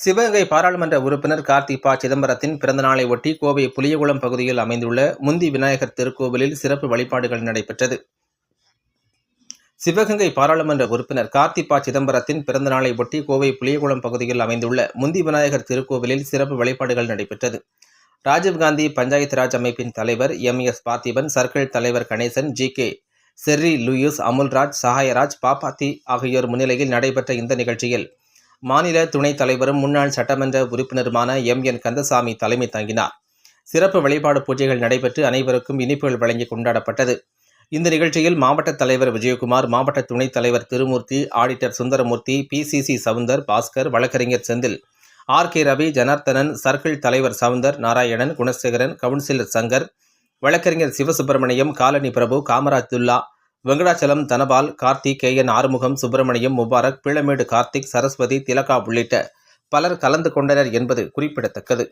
சிவகங்கை பாராளுமன்ற உறுப்பினர் கார்த்தி பா சிதம்பரத்தின் பிறந்தநாளை ஒட்டி கோவை புளியகுளம் பகுதியில் அமைந்துள்ள முந்தி விநாயகர் திருக்கோவிலில் சிறப்பு வழிபாடுகள் நடைபெற்றது. சிவகங்கை பாராளுமன்ற உறுப்பினர் கார்த்தி பா சிதம்பரத்தின் பிறந்தநாளை ஒட்டி கோவை புளியகுளம் பகுதியில் அமைந்துள்ள முந்தி விநாயகர் திருக்கோவிலில் சிறப்பு வழிபாடுகள் நடைபெற்றது. ராஜீவ்காந்தி பஞ்சாயத்து ராஜ் அமைப்பின் தலைவர் எம். எஸ். பார்த்திபன் சர்க்கிள் தலைவர் Ganesan G. K. Cherry Louis Amulraj Sahayaraj Pappathi ஆகியோர் முன்னிலையில் நடைபெற்ற இந்த நிகழ்ச்சியில் மாநில துணைத் தலைவரும் முன்னாள் சட்டமன்ற உறுப்பினருமான எம். என். கந்தசாமி தலைமை தாங்கினார். சிறப்பு வழிபாடு பூஜைகள் நடைபெற்று அனைவருக்கும் இனிப்புகள் வழங்கி கொண்டாடப்பட்டது. இந்த நிகழ்ச்சியில் மாவட்ட தலைவர் விஜயகுமார் மாவட்ட துணைத் தலைவர் திருமூர்த்தி ஆடிட்டர் சுந்தரமூர்த்தி பிசிசி சவுந்தர் பாஸ்கர் வழக்கறிஞர் Senthil R. K. Ravi Janarthanan circle தலைவர் சவுந்தர் நாராயணன் குணசேகரன் கவுன்சிலர் சங்கர் வழக்கறிஞர் Sivasubramaniam colony Prabhu Kamaraj Thulla Venkatachalam Dhanapal Karthik K. N. Arumugam Subramaniam Mubarak Peelamedu Karthik Saraswathi Thilaga உள்ளிட்ட பலர் கலந்து கொண்டனர் என்பது குறிப்பிடத்தக்கது.